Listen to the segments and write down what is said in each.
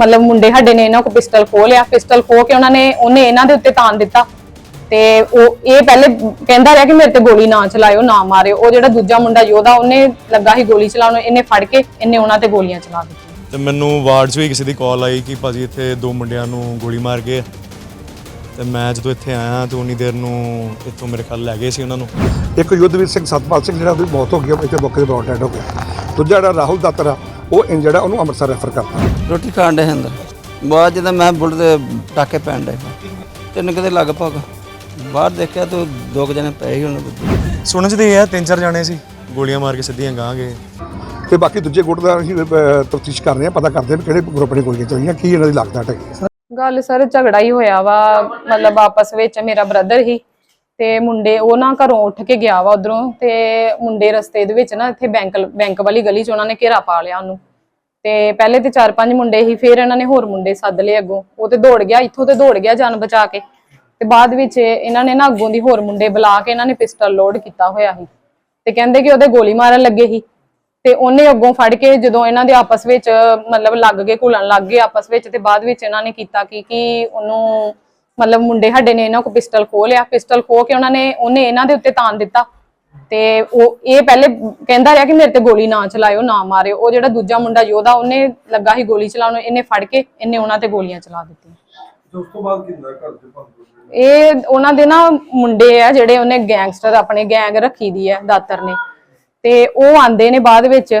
ਮਤਲਬ ਮੁੰਡੇ ਸਾਡੇ ਨੇ ਇਹਨਾਂ ਕੋ ਪਿਸਟਲ ਖੋਹ ਲਿਆ ਪਿਸਟਲ ਖੋਹ ਕੇ ਉਹਨਾਂ ਨੇ ਉਹਨੇ ਇਹਨਾਂ ਦੇ ਉੱਤੇ ਤਾਨ ਦਿੱਤਾ। ਤੇ ਉਹ ਇਹ ਪਹਿਲੇ ਕਹਿੰਦਾ ਰਿਹਾ ਕਿ ਮੇਰੇ ਤੇ ਗੋਲੀ ਨਾ ਚਲਾਇਓ ਨਾ ਮਾਰਿਓ। ਉਹ ਜਿਹੜਾ ਦੂਜਾ ਮੁੰਡਾ ਯੋਧਾ ਉਹਨੇ ਲੱਗਾ ਸੀ ਗੋਲੀ ਚਲਾਉਣ ਇਹਨੇ ਫੜ ਕੇ ਇਹਨੇ ਉਹਨਾਂ ਤੇ ਗੋਲੀਆਂ ਚਲਾ ਦਿੱਤੀਆਂ। ਤੇ ਮੈਨੂੰ ਵਾਰਡ 'ਚ ਵੀ ਕਿਸੇ ਦੀ ਕਾਲ ਆਈ ਕਿ ਭਾਜੀ ਇੱਥੇ ਦੋ ਮੁੰਡਿਆਂ ਨੂੰ ਗੋਲੀ ਮਾਰ ਗਏ ਆ। ਤੇ ਮੈਂ ਜਦੋਂ ਇੱਥੇ ਆਇਆ ਤੇ ਉਨੀ ਦੇਰ ਨੂੰ ਇੱਥੋਂ ਮੇਰੇ ਖਿਆਲ ਲੈ ਗਏ ਸੀ ਉਹਨਾਂ ਨੂੰ। ਇੱਕ ਯੁੱਧਵੀਰ ਸਿੰਘ ਸਤਪਾਲ ਸਿੰਘ ਜਿਹੜਾ ਉਹਦੀ ਮੌਤ ਹੋ ਗਈ ਉਹ ਇੱਥੇ ਮੌਕੇ ਤੇ ਬਰੌਡ ਡੈਡ ਹੋ ਗਿਆ। ਦੂਜਾ ਜਿਹੜਾ ਰਾਹੁਲ ਦਾਤਰ ਉਹ ਇੰਜਰਡ ਆ ਉਹਨੂੰ ਅੰਮ੍ਰਿਤਸਰ ਰੈਫਰ ਕਰਤਾ। ਰੋਟੀ ਖਾਣ ਦੇ ਅੰਦਰ। ਬਾਅਦ ਜਦੋਂ ਮੈਂ ਬੁੱਢ ਦੇ ਟਾਕੇ ਪੈਣ ਦੇ ਤਿੰਨ ਕਿਤੇ ਲਗਭਗ। ਬਾਹਰ ਦੇਖਿਆ ਤਾਂ ਦੋ ਕੁ ਜਣੇ ਪਏ ਹੀ ਉਹਨਾਂ ਦੇ ਸੁਣਨ 'ਚ ਤੇ ਇਹ ਆ ਤਿੰਨ ਚਾਰ ਜਾਣੇ ਸੀ। ਗੋਲੀਆਂ ਮਾਰ ਕੇ ਸਿੱਧੀਆਂ ਗਾਂ ਗਏ। ਤੇ ਬਾਕੀ ਦੂਜੇ ਗੁੱਟ ਦਾ ਅਸੀਂ ਤਫਤੀਸ਼ ਕਰ ਰਹੇ ਹਾਂ ਪਤਾ ਕਰਦੇ ਵੀ ਕਿਹੜੇ ਗਰੁੱਪ ਨੇ ਗੋਲੀਆਂ ਚਲਾਈਆਂ ਕੀ ਇਹਨਾਂ ਦੀ ਲੱਗਦਾ ਹੈਗੀ ਗੱਲ ਸਰ ਝਗੜਾ ਹੀ ਹੋਇਆ ਵਾ। ਮਤਲਬ ਆਪਸ ਵਿੱਚ ਮੇਰਾ ਬ੍ਰਦਰ ਹੀ ਤੇ ਮੁੰਡੇ, ਉਹ ਨਾ ਘਰੋਂ ਉੱਠ ਕੇ ਗਿਆ ਵਾ ਉਧਰੋਂ ਤੇ ਮੁੰਡੇ ਰਸਤੇ ਦੇ ਵਿੱਚ ਨਾ ਇੱਥੇ ਬੈਂਕ ਬੈਂਕ ਵਾਲੀ ਗਲੀ 'ਚ ਉਹਨਾਂ ਨੇ ਘੇਰਾ ਪਾ ਲਿਆ ਉਹਨੂੰ। ਤੇ ਪਹਿਲੇ ਤੇ ਚਾਰ ਪੰਜ ਮੁੰਡੇ ਹੀ ਫਿਰ ਇਹਨਾਂ ਨੇ ਹੋਰ ਮੁੰਡੇ ਸੱਦ ਲਏ ਅੱਗੋਂ। ਉਹ ਤੇ ਦੌੜ ਗਿਆ, ਇੱਥੋਂ ਤੇ ਦੌੜ ਗਿਆ ਜਾਨ ਬਚਾ ਕੇ। ਤੇ ਬਾਅਦ ਵਿੱਚ ਇਹਨਾਂ ਨੇ ਨਾ ਅੱਗੋਂ ਦੀ ਹੋਰ ਮੁੰਡੇ ਬੁਲਾ ਕੇ ਇਹਨਾਂ ਨੇ ਪਿਸਟਲ ਲੋਡ ਕੀਤਾ ਹੋਇਆ ਸੀ। ਤੇ ਕਹਿੰਦੇ ਕਿ ਉਹਦੇ ਗੋਲੀ ਮਾਰਨ ਲੱਗੇ ਸੀ। ਤੇ ਉਹਨੇ ਅੱਗੋਂ ਫੜ ਕੇ ਜਦੋਂ ਇਹਨਾਂ ਦੇ ਆਪਸ ਵਿੱਚ ਮਤਲਬ ਲੱਗ ਗਏ, ਘੁਲਣ ਲੱਗ ਗਏ ਆਪਸ ਵਿੱਚ ਤੇ ਬਾਅਦ ਵਿੱਚ ਇਹਨਾਂ ਨੇ ਕੀਤਾ ਕੀ, ਕਿ ਉਹਨੂੰ ਮਤਲਬ ਮੁੰਡੇ ਸਾਡੇ ਨੇ ਇਹਨਾਂ ਕੋ ਪਿਸਟਲ ਖੋਹ ਲਿਆ ਪਿਸਟਲ ਖੋਹ ਕੇ ਉਹਨਾਂ ਨੇ ਉਹਨੇ ਇਹਨਾਂ ਦੇ ਉੱਤੇ ਤਾਨ ਦਿੱਤਾ। ਤੇ ਉਹ ਇਹ ਪਹਿਲੇ ਕਹਿੰਦਾ ਰਿਹਾ ਕਿ ਮੇਰੇ ਤੇ ਗੋਲੀ ਨਾ ਚਲਾਇਓ ਨਾ ਮਾਰਿਓ। ਉਹ ਜਿਹੜਾ ਦੂਜਾ ਮੁੰਡਾ ਯੋਧਾ ਉਹਨੇ ਲੱਗਾ ਸੀ ਗੋਲੀ ਚਲਾਉਣ ਇਹਨੇ ਫੜ ਕੇ ਇਹਨੇ ਉਹਨਾਂ ਤੇ ਗੋਲੀਆਂ ਚਲਾ ਦਿੱਤੀਆਂ। ਉਸ ਤੋਂ ਬਾਅਦ ਕਿੰਨਾ ਘਰ ਦੇ ਭੰਗ ਇਹ ਉਹਨਾਂ ਦੇ ਨਾ ਮੁੰਡੇ ਆ ਜਿਹੜੇ ਉਹਨੇ ਗੈਂਗਸਟਰ ਆਪਣੇ ਗੈਂਗ ਰੱਖੀ ਦੀ ਹੈ ਦਾਤਰ ਨੇ। ਤੇ ਉਹ ਆਂਦੇ ਨੇ ਬਾਅਦ ਵਿੱਚ।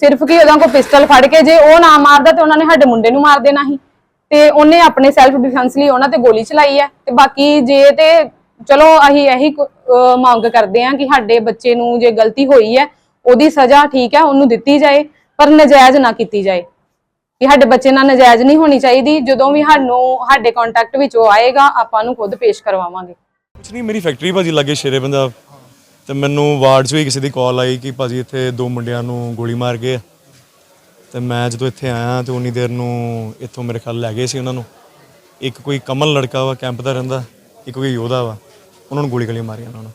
ਸਿਰਫ ਕਿ ਉਹਦਾ ਕੋ ਪਿਸਟਲ ਫੜ ਕੇ ਜੇ ਉਹ ਨਾ ਮਾਰਦਾ ਤੇ ਉਹਨਾਂ ਨੇ ਸਾਡੇ ਮੁੰਡੇ ਨੂੰ ਮਾਰ ਦੇਣਾ ਸੀ। ਤੇ ਉਹਨੇ ਆਪਣੇ ਸੈਲਫ ਡਿਫੈਂਸ ਲਈ ਉਹਨਾਂ ਤੇ ਗੋਲੀ ਚਲਾਈ ਹੈ। ਤੇ ਬਾਕੀ ਜੇ ਤੇ ਚਲੋ ਅਸੀਂ ਇਹੀ ਮੰਗ ਕਰਦੇ ਹਾਂ ਕਿ ਸਾਡੇ ਬੱਚੇ ਨੂੰ ਜੇ ਗਲਤੀ ਹੋਈ ਹੈ, ਉਹਦੀ ਸਜ਼ਾ ਠੀਕ ਹੈ, ਉਹਨੂੰ ਦਿੱਤੀ ਜਾਏ, ਪਰ ਨਜਾਇਜ਼ ਨਾ ਕੀਤੀ ਜਾਏ। ਕਿ ਸਾਡੇ ਬੱਚੇ ਨਾਲ ਨਜਾਇਜ਼ ਨਹੀਂ ਹੋਣੀ ਚਾਹੀਦੀ। ਜਦੋਂ ਵੀ ਸਾਨੂੰ, ਸਾਡੇ ਕੰਟੈਕਟ ਵਿੱਚ ਉਹ ਆਏਗਾ, ਆਪਾਂ ਨੂੰ ਖੁਦ ਪੇਸ਼ ਕਰਵਾਵਾਂਗੇ। ਕੁਛ ਨਹੀਂ, ਮੇਰੀ ਫੈਕਟਰੀ ਭਾਜੀ ਲੱਗੇ ਸ਼ੇਰੇ ਪੰਜਾਬ ਤੇ ਮੈਨੂੰ ਵਾਰਡ 'ਚ ਵੀ ਕਿਸੇ ਦੀ ਕਾਲ ਆਈ ਕਿ ਭਾਜੀ ਇੱਥੇ ਦੋ ਮੁੰਡਿਆਂ ਨੂੰ ਗੋਲੀ ਮਾਰ ਗਏ ਆ। ਤੇ ਮੈਂ ਜਦੋਂ ਇੱਥੇ ਆਇਆ ਤੇ ਉਨੀ ਦੇਰ ਨੂੰ ਇੱਥੋਂ ਮੇਰੇ ਖਿਆਲ ਲੈ ਗਏ ਸੀ ਉਹਨਾਂ ਨੂੰ। ਇੱਕ ਕੋਈ ਕਮਲ ਲੜਕਾ ਵਾ ਕੈਂਪ ਦਾ ਰਹਿੰਦਾ ਇੱਕ ਕੋਈ ਯੋਧਾ ਵਾ ਉਹਨਾਂ ਨੂੰ ਗੋਲੀ ਗਲੀਆਂ ਮਾਰੀਆਂ ਉਹਨਾਂ ਨੂੰ।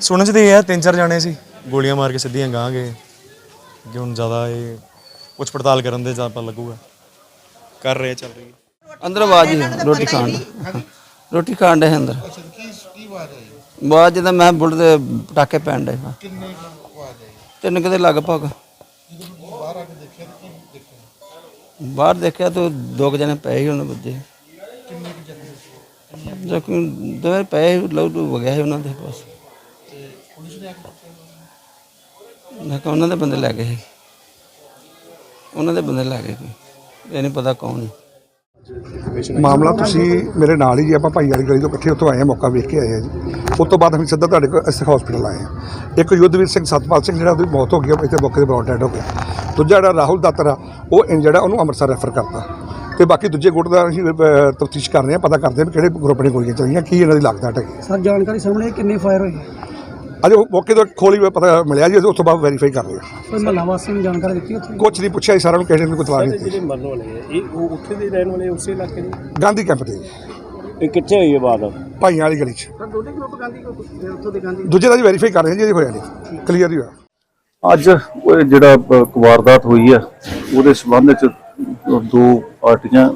ਸੁਣਨ 'ਚ ਤੇ ਇਹ ਆ ਤਿੰਨ ਚਾਰ ਜਾਣੇ ਸੀ ਗੋਲੀਆਂ ਮਾਰ ਕੇ ਸਿੱਧੀਆਂ ਗਾਂ ਗਏ। ਕਿ ਹੁਣ ਜ਼ਿਆਦਾ ਇਹ ਪੁੱਛ ਪੜਤਾਲ ਕਰਨ ਦੇ ਜਾਂ ਪਤਾ ਲੱਗੂਗਾ। ਕਰ ਰਹੇ ਚੱਲ ਰਹੀ ਹੈ। ਅੰਦਰ ਆਵਾਜ਼ ਹੀ ਹੈ, ਰੋਟੀ ਖਾਣ ਦੀ। ਰੋਟੀ ਖਾਣ ਦੇ ਅੰਦਰ। ਬਾਅਦ ਜਦੋਂ ਮੈਂ ਬੁੱਢ ਦੇ ਟਾਕੇ ਪੈਣ ਦੇ ਤਿੰਨ ਕਿਤੇ ਲਗਭਗ। ਬਾਹਰ ਦੇਖਿਆ ਤਾਂ ਦੋ ਕੁ ਜਣੇ ਪਏ ਹੀ ਉਹਨਾਂ ਬੱਜੇ। ਜ਼ਖਮ ਦੋਵੇਂ ਪਏ ਲਹੂ ਲੂ ਵਗਿਆ ਸੀ ਉਹਨਾਂ ਦੇ ਪਾਸ ਮੈਂ ਕਿਹਾ ਉਹਨਾਂ ਦੇ ਬੰਦੇ ਲੈ ਗਏ ਸੀ। ਉਹਨਾਂ ਦੇ ਬੰਦੇ ਲੈ ਗਏ ਕੋਈ ਇਹ ਨਹੀਂ ਪਤਾ ਕੌਣ ਹੈ ਮਾਮਲਾ ਤੁਸੀਂ ਮੇਰੇ ਨਾਲ ਹੀ ਜੀ, ਆਪਾਂ ਭਾਈ ਵਾਲੀ ਗਲੀ ਤੋਂ ਇਕੱਠੇ ਉੱਥੋਂ ਆਏ ਆ ਮੌਕਾ ਵੇਖ ਕੇ ਆਏ ਆ ਜੀ। ਉਸ ਤੋਂ ਬਾਅਦ ਅਸੀਂ ਸਿੱਧਾ ਤੁਹਾਡੇ ਕੋਲ ਇਸ ਹਸਪੀਟਲ ਆਏ ਆ ਇੱਕ ਯੁੱਧਵੀਰ ਸਿੰਘ ਸਤਪਾਲ ਸਿੰਘ ਜਿਹੜਾ, ਉਹਦੀ ਮੌਤ ਹੋ ਗਈ, ਉਹ ਇੱਥੇ ਮੌਕੇ ਤੇ ਬਰੌਡ ਡੈਡ ਹੋ ਗਿਆ। ਦੂਜਾ ਜਿਹੜਾ ਰਾਹੁਲ ਦਾਤਰ ਆ ਉਹ ਜਿਹੜਾ ਉਹਨੂੰ ਅੰਮ੍ਰਿਤਸਰ ਰੈਫਰ ਕਰਤਾ। ਤੇ ਬਾਕੀ ਦੂਜੇ ਗੁੱਟ ਦਾ ਅਸੀਂ ਤਫਤੀਸ਼ ਕਰ ਰਹੇ ਹਾਂ, ਪਤਾ ਕਰਦੇ ਹਾਂ ਵੀ ਕਿਹੜੇ ਗਰੁੱਪ ਨੇ ਗੋਲੀਆਂ ਚਲਾਈਆਂ, ਕੀ ਇਹਨਾਂ ਦੀ ਲੱਗਦਾ ਹੈਗੀ ਸਰ, ਜਾਣਕਾਰੀ ਸਾਹਮਣੇ ਕਿੰਨੇ ਫਾਇਰ ਹੋਏ ਅਜੇ ਉਹ ਮੌਕੇ ਤੋਂ ਖੋਲੀ ਹੋਈ ਪਤਾ ਮਿਲਿਆ ਜੀ ਅਸੀਂ ਉਸ ਤੋਂ ਬਾਅਦ ਵੈਰੀਫਾਈ ਕਰ ਰਹੇ ਹਾਂ। ਕੋਈ ਮਹੱਲਾ ਵਾਸੀਆਂ ਨੂੰ ਜਾਣਕਾਰੀ ਦਿੱਤੀ ਉੱਥੇ? ਕੁਛ ਨਹੀਂ ਪੁੱਛਿਆ ਜੀ ਸਾਰਿਆਂ ਨੂੰ ਕਿਸੇ ਨੇ ਕੋਈ ਨਹੀਂ ਦਿੱਤੀ। ਜਿਹੜੇ ਮਰਨ ਵਾਲੇ ਆ ਇਹ ਉਹ ਉੱਥੇ ਦੇ ਰਹਿਣ ਵਾਲੇ ਉਸੇ ਇਲਾਕੇ ਦੇ? ਗਾਂਧੀ ਕੈਂਪ ਤੇ ਜੀ, ਇਹ ਕਿੱਥੇ ਹੋਈ ਹੈ ਬਾਤ? ਭਾਈਆਂ ਵਾਲੀ ਗਲੀ 'ਚ। ਸਰ ਦੋਨੇ ਗਰੁੱਪ ਗਾਂਧੀ ਗਰੁੱਪ ਉੱਥੋਂ ਦੇ ਗਾਂਧੀ ਦੂਜੇ ਦਾ ਜੀ ਵੈਰੀਫਾਈ ਕਰ ਰਹੇ ਹਾਂ ਜੀ ਇਹ ਹੋਇਆ ਨਹੀਂ। ਕਲੀਅਰ ਹੀ ਹੋਇਆ। ਅੱਜ ਉਹ ਜਿਹੜਾ ਬ- ਵਾਰਦਾਤ ਹੋਈ ਹੈ ਉਹਦੇ ਸਬੰਧ ਵਿੱਚ ਦੋ ਪਾਰਟੀਆਂ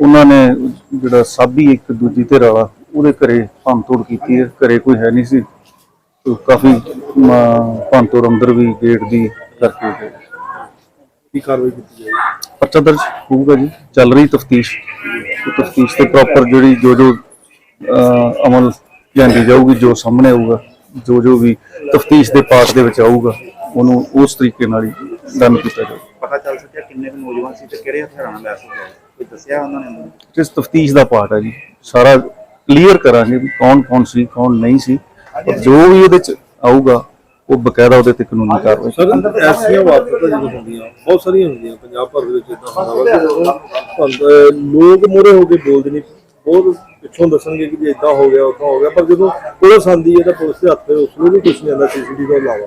ਉਹਨਾਂ ਨੇ ਜਿਹੜਾ ਸਾਬੀ ਇੱਕ ਦੂਜੀ ਧਿਰ ਵਾਲਾ ਉਹਦੇ ਘਰੇ ਭੰਨਤੋੜ ਕੀਤੀ ਹੈ ਘਰੇ ਕੋਈ ਹੈ ਨਹੀਂ ਸੀ। ਤੇ ਕਾਫੀ ਭੰਨਤੋੜ ਅੰਦਰ ਵੀ ਗੇਟ ਦੀ ਕਰਕੇ। ਤੇ ਕੀ ਕਾਰਵਾਈ ਕੀਤੀ ਜਾਏਗੀ ਪਰਚਾ ਦਰਜ ਹੋਊਗਾ ਜੀ। ਚੱਲ ਰਹੀ ਤਫਤੀਸ਼। ਤਫਤੀਸ਼ ਤੇ ਪ੍ਰੋਪਰ ਜਿਹੜੀ ਜੋ ਜੋ ਅਮਲ ਲਿਆਂਦੀ ਜਾਊਗੀ ਜੋ ਸਾਹਮਣੇ ਆਊਗਾ ਜੋ ਜੋ ਵੀ ਤਫਤੀਸ਼ ਦੇ ਪਾਰਟ ਦੇ ਵਿੱਚ ਆਊਗਾ ਉਹਨੂੰ ਉਸ ਤਰੀਕੇ ਨਾਲ ਹੀ ਡਨ ਕੀਤਾ ਜਾਊਗਾ ਪਤਾ ਚੱਲ ਸਕਿਆ ਕਿੰਨੇ ਕੁ ਨੌਜਵਾਨ ਸੀ ਤੇ ਕਿਹੜੇ ਹਥਿਆਰਾਂ ਨਾਲ ਹੋਏ ਕੋਈ ਦੱਸਿਆ ਉਹਨਾਂ ਨੇ ਇਸ ਤਫਤੀਸ਼ ਦਾ ਪਾਰਟ ਹੈ ਜੀ। ਸਾਰਾ ਕਲੀਅਰ ਕਰਾਂਗੇ ਕੌਣ ਕੌਣ ਸੀ ਕੌਣ ਨਹੀਂ ਸੀ। ਔਰ ਜੋ ਵੀ ਇਹਦੇ ਚ ਆਊਗਾ ਉਹ ਬਕਾਇਦਾ ਉਹਦੇ ਤੇ ਕਾਨੂੰਨੀ ਕਾਰਵਾਈ ਸਰ ਐਸੀਆਂ ਵਾਰਦਾਤਾਂ ਜਦੋਂ ਹੁੰਦੀਆਂ ਬਹੁਤ ਸਾਰੀਆਂ ਹੁੰਦੀਆਂ ਪੰਜਾਬ ਭਰ ਦੇ ਵਿੱਚ ਇਦਾਂ ਹੁੰਦਾ ਵਾ ਲੋਕ ਮੋਰੇ ਹੋ ਕੇ ਬੋਲਦੇ ਨਹੀਂ ਬਹੁਤ ਪਿੱਛੋਂ ਦੱਸਣਗੇ ਕਿ ਇਦਾਂ ਹੋ ਗਿਆ ਉਦਾਂ ਹੋ ਗਿਆ ਪਰ ਜਦੋਂ ਪੁਲਿਸ ਆਂਦੀ ਹੈ ਤਾਂ ਪੁਲਿਸ ਦੇ ਹੱਥ ਤੇ ਉਸ ਨੂੰ ਵੀ ਕੁਝ ਨਹੀਂ ਆਉਂਦਾ ਸੀਸੀਟੀਵੀ ਤੋਂ ਇਲਾਵਾ।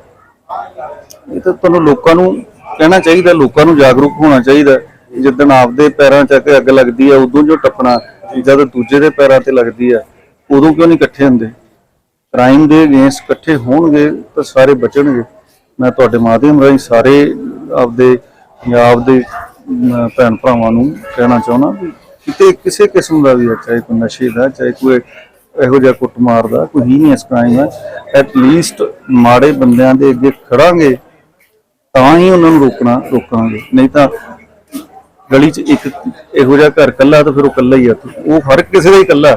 ਇਹ ਤਾਂ ਤੁਹਾਨੂੰ ਲੋਕਾਂ ਨੂੰ ਕਹਿਣਾ ਚਾਹੀਦਾ ਲੋਕਾਂ ਨੂੰ ਜਾਗਰੂਕ ਹੋਣਾ ਚਾਹੀਦਾ। ਜਿੱਦਣ ਆਪਦੇ ਪੈਰਾਂ 'ਚ ਅੱਗ ਲੱਗਦੀ ਹੈ ਉਦੋਂ ਜੋ ਟੱਪਣਾ ਜਦ ਦੂਜੇ ਦੇ ਪੈਰਾਂ ਤੇ ਲੱਗਦੀ ਹੈ ਉਦੋਂ ਕਿਉਂ ਨਹੀਂ ਇਕੱਠੇ ਹੁੰਦੇ? ਕ੍ਰਾਈਮ ਦੇ ਅਗੇਂਸਟ ਇਕੱਠੇ ਹੋਣਗੇ ਤਾਂ ਸਾਰੇ ਬਚਣਗੇ। ਮੈਂ ਤੁਹਾਡੇ ਮਾਧਿਅਮ ਰਾਹੀਂ ਸਾਰੇ ਆਪਦੇ ਪੰਜਾਬ ਦੇ ਭੈਣ ਭਰਾਵਾਂ ਨੂੰ ਕਹਿਣਾ ਚਾਹੁੰਦਾ ਵੀ ਕਿਤੇ ਕਿਸੇ ਕਿਸਮ ਦਾ ਵੀ ਹੈ, ਚਾਹੇ ਕੋਈ ਨਸ਼ੇ ਦਾ, ਚਾਹੇ ਕੋਈ ਇਹੋ ਜਿਹਾ ਕੁੱਟਮਾਰ ਦਾ, ਕੋਈ ਹੀ ਇਸ ਕ੍ਰਾਈਮ ਦਾ। ਐਟ ਲੀਸਟ ਮਾੜੇ ਬੰਦਿਆਂ ਦੇ ਅੱਗੇ ਖੜਾਂਗੇ, ਤਾਂ ਹੀ ਉਹਨਾਂ ਨੂੰ ਰੋਕਣਾ, ਰੋਕਾਂਗੇ। ਨਹੀਂ ਤਾਂ ਗਲੀ 'ਚ ਇੱਕ ਇਹੋ ਜਿਹਾ ਘਰ ਕੱਲਾ ਤਾਂ ਫਿਰ ਉਹ ਕੱਲਾ ਹੀ ਆ। ਉਹ ਹਰ ਕਿਸੇ ਦਾ ਹੀ ਕੱਲਾ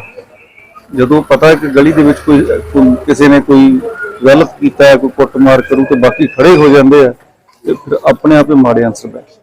ਜਦੋਂ ਪਤਾ ਕਿ ਗਲੀ ਦੇ ਵਿੱਚ ਕੋਈ, ਕੋਈ- ਕਿਸੇ ਨੇ ਕੋਈ ਗਲਤ ਕੀਤਾ ਹੈ ਕੋਈ ਕੁੱਟਮਾਰ ਕਰੂ ਤੇ ਬਾਕੀ ਖੜੇ ਹੋ ਜਾਂਦੇ ਆ, ਤੇ ਫਿਰ ਆਪਣੇ ਆਪੇ ਮਾੜੇ ਅੰਸਰ ਬੈਠ।